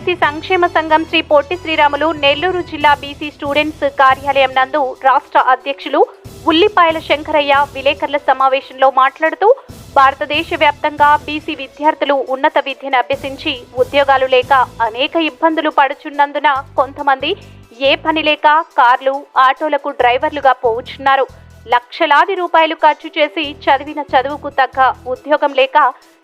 సంక్షేమ సంఘం శ్రీ పొట్టి శ్రీరాములు నెల్లూరు జిల్లా బీసీ స్టూడెంట్స్ కార్యాలయం నందు రాష్ట్ర అధ్యక్షులు ఉల్లిపాయల శంకరయ్య విలేకరుల సమావేశంలో మాట్లాడుతూ భారతదేశ వ్యాప్తంగా బీసీ విద్యార్థులు ఉన్నత విద్యను అభ్యసించి ఉద్యోగాలు లేక అనేక ఇబ్బందులు పడుచున్నందున కొంతమంది ఏ పని లేక కార్లు ఆటోలకు డ్రైవర్లుగా పోవుచున్నారు. లక్షలాది రూపాయలు ఖర్చు చేసి చదివిన చదువుకు తగ్గ ఉద్యోగం లేక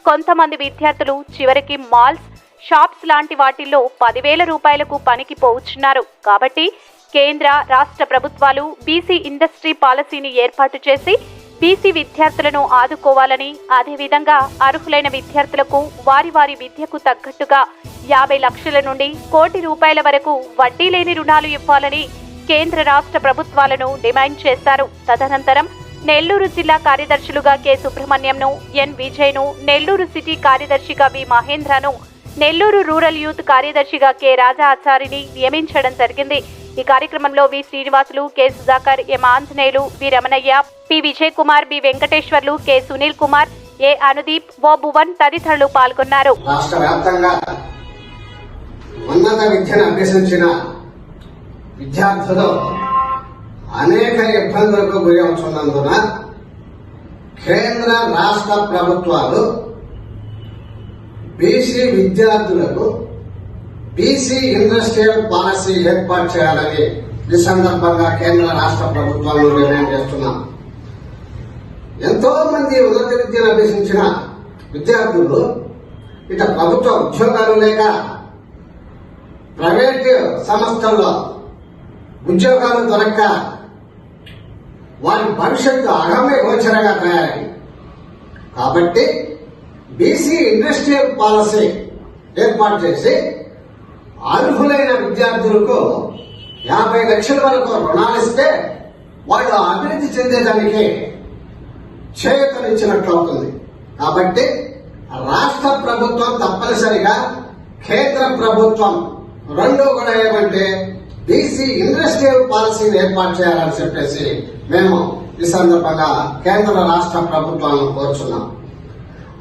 కొంతమంది విద్యార్థులు చివరికి మాల్స్ షాప్స్ లాంటి వాటిల్లో పదివేల రూపాయలకు పనికి పోవుచున్నారు కాబట్టి కేంద్ర రాష్ట్ర ప్రభుత్వాలు బీసీ ఇండస్ట్రీ పాలసీని ఏర్పాటు చేసి బీసీ విద్యార్థులను ఆదుకోవాలని అదేవిధంగా అర్హులైన విద్యార్థులకు వారి వారి విద్యకు తగ్గట్టుగా యాభై లక్షల నుండి కోటి రూపాయల వరకు వడ్డీ లేని రుణాలు ఇవ్వాలని కేంద్ర రాష్ట్ర ప్రభుత్వాలను డిమాండ్ చేశారు. తదనంతరం నెల్లూరు జిల్లా కార్యదర్శులుగా కె. సుబ్రహ్మణ్యంను ఎన్. విజయ్ను నెల్లూరు సిటీ కార్యదర్శిగా వి. మహేంద్రను నెల్లూరు రూరల్ యూత్ కార్యదర్శిగా కె రాజా ఆచారిని నియమించడం జరిగింది. ఈ కార్యక్రమంలో V Srinivasulu K Sudhakar M Anjaneyulu V Ramanayya P Vijay Kumar B Venkateswarlu K Sunil Kumar A Anudeep O Bhuvan తదితరులు పాల్గొన్నారు. రాష్ట్ర వ్యాప్తంగా ఉన్నత విద్యను అభ్యసించిన విద్యార్థులు అనేక ఇబ్బందులకు గురి అవుతున్నందున కేంద్ర రాష్ట్ర ప్రభుత్వాలు బీసీ విద్యార్థులకు బీసీ ఇండస్ట్రియల్ పాలసీ ఏర్పాటు చేయాలని ఈ సందర్భంగా కేంద్ర రాష్ట్ర ప్రభుత్వాలను నిర్ణయం చేస్తున్నాం ఎంతో మంది ఉన్నత విద్యను అభ్యసించిన విద్యార్థులు ఇట ప్రభుత్వ ఉద్యోగాలు లేక ప్రైవేట్ సంస్థల్లో ఉద్యోగాలు దొరక్క వారి భవిష్యత్తు అగమ్య గోచరంగా తయారై కాబట్టి బీసీ ఇండస్ట్రియల్ పాలసీ ఏర్పాటు చేసి అర్హులైన విద్యార్థులకు యాభై లక్షల వరకు రుణాలు ఇస్తే వాళ్ళు అభివృద్ధి చెందేదానికి చేయూతనిచ్చినట్లు అవుతుంది. కాబట్టి రాష్ట్ర ప్రభుత్వం తప్పనిసరిగా కేంద్ర ప్రభుత్వం రెండు కూడా ఏమంటే బీసీ ఇండస్ట్రియల్ పాలసీని ఏర్పాటు చేయాలని చెప్పేసి మేము ఈ సందర్భంగా కేంద్ర రాష్ట్ర ప్రభుత్వాలను కోరుచున్నాం.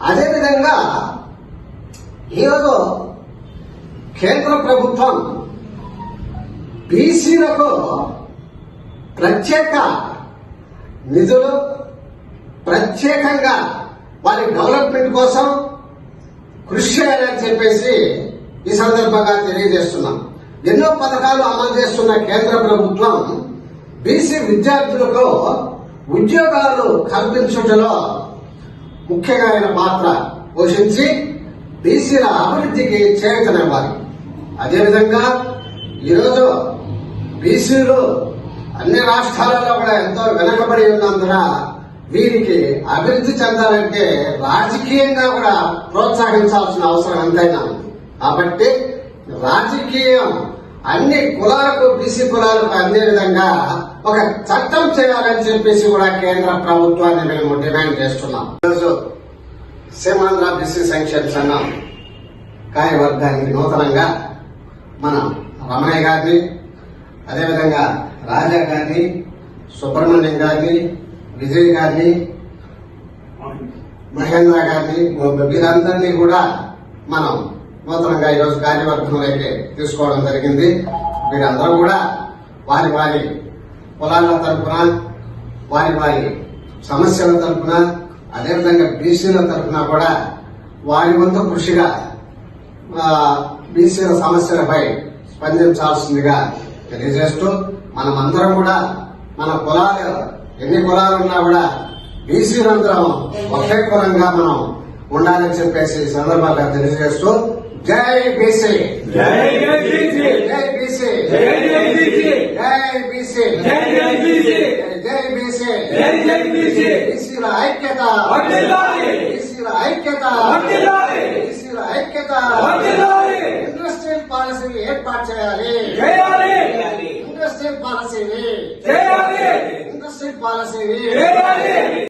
అదేవిధంగా ఈరోజు కేంద్ర ప్రభుత్వం బీసీలకు ప్రత్యేక నిధులు ప్రత్యేకంగా వారి డెవలప్మెంట్ కోసం కృషి చేయాలని చెప్పేసి ఈ సందర్భంగా తెలియజేస్తున్నాం. ఎన్నో పథకాలు అమలు చేస్తున్న కేంద్ర ప్రభుత్వం బీసీ విద్యార్థులకు ఉద్యోగాలు కల్పించుటలో ముఖ్యమైన పాత్ర పోషించి బీసీల అభివృద్ధికి చేయూతనివ్వాలి అదేవిధంగా ఈరోజు బీసీలు అన్ని రాష్ట్రాలలో కూడా ఎంతో వెనకబడి ఉన్నందున వీరికి అభివృద్ధి చెందాలంటే రాజకీయంగా కూడా ప్రోత్సహించాల్సిన అవసరం ఎంతైనా ఉంది. కాబట్టి రాజకీయం అన్ని కులాలకు బీసీ కులాలకు అందే విధంగా ఒక చట్టం చేయాలని చెప్పేసి కూడా కేంద్ర ప్రభుత్వాన్ని మేము డిమాండ్ చేస్తున్నాం. ఈరోజు సీమాంధ్ర బీసీ సంక్షేమ సంఘం కార్యవర్గానికి నూతనంగా మన రమణయ్య గారిని అదేవిధంగా రాజా గారిని సుబ్రహ్మణ్యం గారిని విజయ్ గారిని మహేంద్ర గారిని వీరందరినీ కూడా మనం నూతనంగా ఈరోజు కార్యవర్గంలోకి తీసుకోవడం జరిగింది. వీరందరూ కూడా వారి వారి కులాల తరపున వారి వారి సమస్యల తరపున అదేవిధంగా బీసీల తరఫున కూడా వారి వంతు కృషిగా బీసీల సమస్యలపై స్పందించాల్సిందిగా తెలియజేస్తూ మనమందరం కూడా మన కులాలు ఎన్ని కులాలు ఉన్నా కూడా బీసీలందరం ఒకే కులంగా మనం ఉండాలని చెప్పేసి సందర్భంగా తెలియజేస్తూ జై బీసీ. జై బీసీ. జై బీసీ. జై బీసీ. జై బీసీ. జై జై బీసీ. జై బీసీ. జై జై బీసీ. బీసీల ఐక్యత. వర్ధిల్లాలి బీసీల ఐక్యత. వర్ధిల్లాలి బీసీల ఐక్యత. వర్ధిల్లాలి ఇండస్ట్రియల్ పాలసీని ఏర్పాటు చేయాలి. చేయాలి. ఇండస్ట్రియల్ పాలసీని. చేయాలి. ఇండస్ట్రియల్ పాలసీని. చేయాలి.